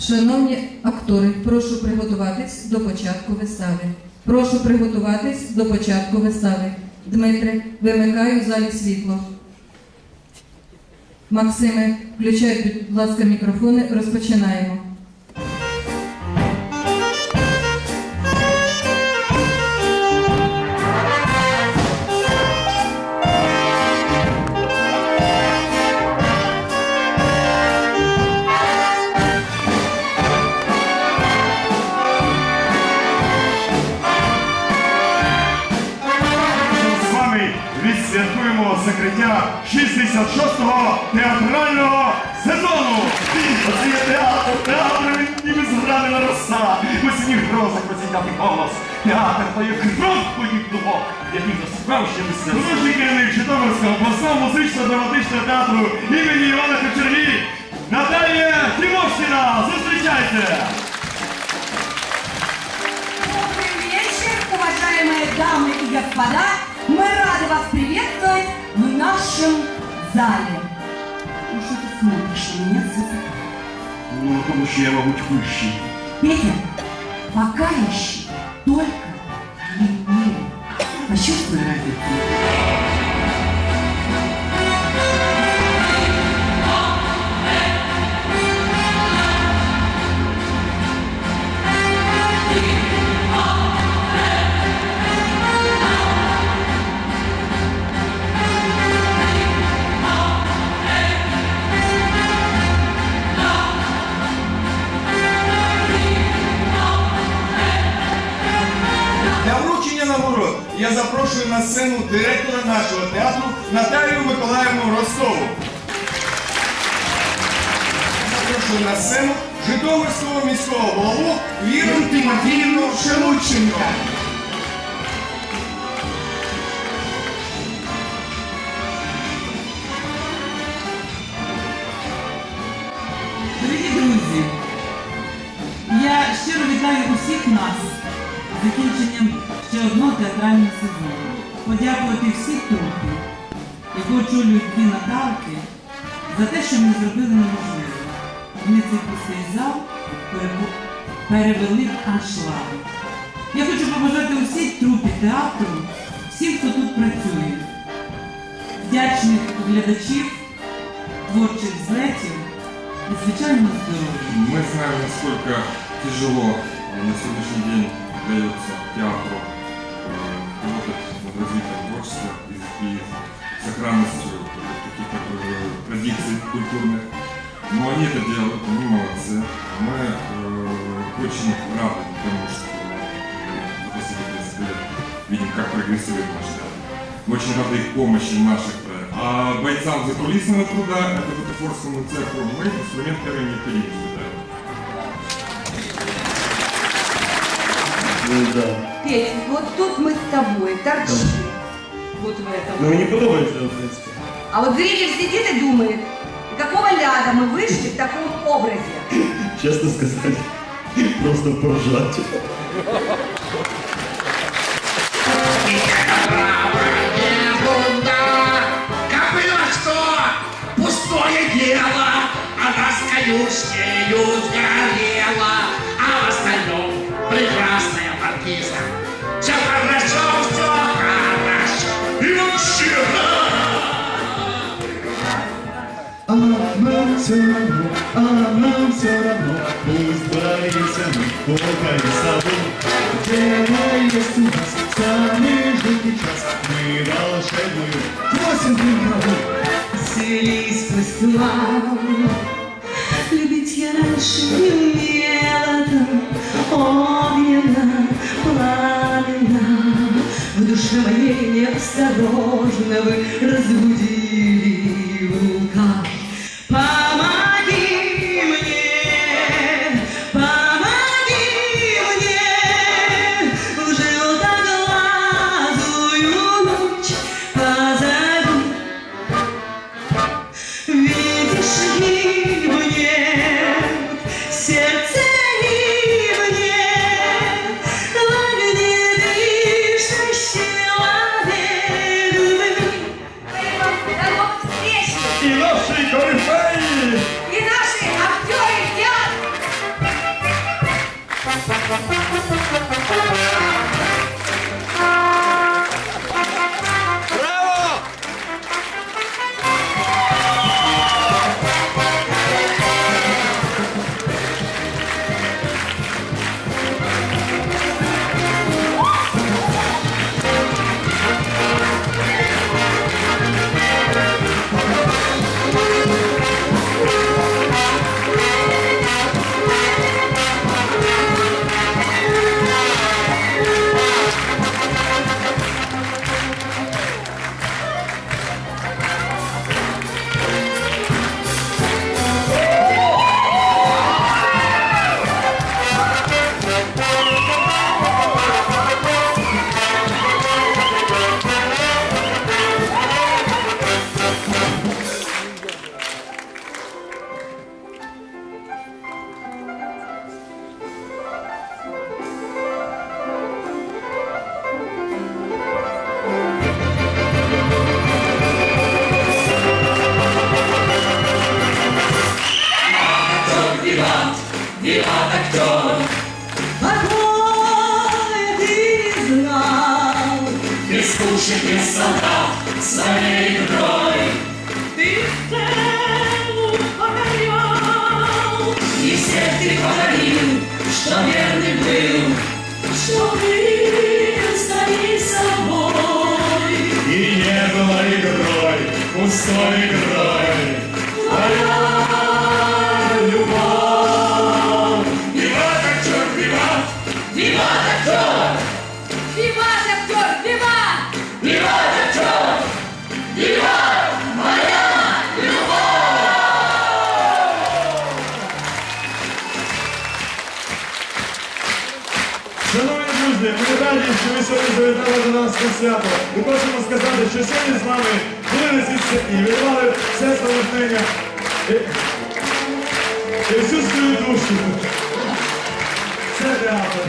Шановні актори, прошу приготуватись до початку вистави. Прошу приготуватись до початку вистави. Дмитре, вимикаю в залі світло. Максиме, включай, будь ласка, мікрофони. Розпочинаємо. відсвяткуємо закриття 66-го театрального сезону. Оце є театр, театр він ніби зранена роса. В осінніх грозах розігнати голос. Театр то є кров твоїх думок, який насправді місце. Служний керівник Житомирського обласного музично-драматичного театру імені Івана Кочергі Наталія Тимошкіна. Зустрічайте! Добрый вечер, уважаемые дамы и господа! Мы рады вас приветствовать в нашем зале. Ну что ты смотришь на меня с? Ну, потому что я, мабуть, вищий. Петя, пока еще только длиннее. Почувствуй разницу. Запрошую директора нашого театру Наталію Миколаївну Ростову. Запрошую на сцену Житомирського міського голову Віру Тимофіївну Шелудченко. Дорогі друзі, я щиро вітаю усіх нас закінченням ще одного театрального сезону. Подякувати всій трупі, яку очолюють дві Наталки, за те, що ми зробили неможливе. Вони цей пустий зал перевели в аншлаг. Я хочу побажати усій трупі театру, всім, хто тут працює, вдячних глядачів, творчих злетів і, звичайно, здоров'я. Мы знаем, насколько тяжело на сегодняшний день дается театру Но они это делают, они молодцы. Мы э, очень рады тому, что э, за последние 10 лет видим, как прогрессирует наш театр. Мы очень рады их помощи в наших проектах. А бойцам закулисного труда, это бутафорскому цеху, мы инструмент первой необходимости даем. Ну да. Петя, вот тут мы с тобой торчим. Вот в этом. Ну мені подобається, в принципі. А вот зритель сидит и думает, какого ляда мы вышли в таком образе? Чесно сказати, просто поржать. Пустое дело. Она с конюшнею пусть боимся мы, пока не собой. Дело есть у нас, самый жуткий час, мы волшебную просим приговор. Селись пустила. Любить я раньше не умела Sorry, свято, ми хочемо сказати, що сьогодні з нами були на цій сцені, віддавали все своє і всю свою душу. Це театр.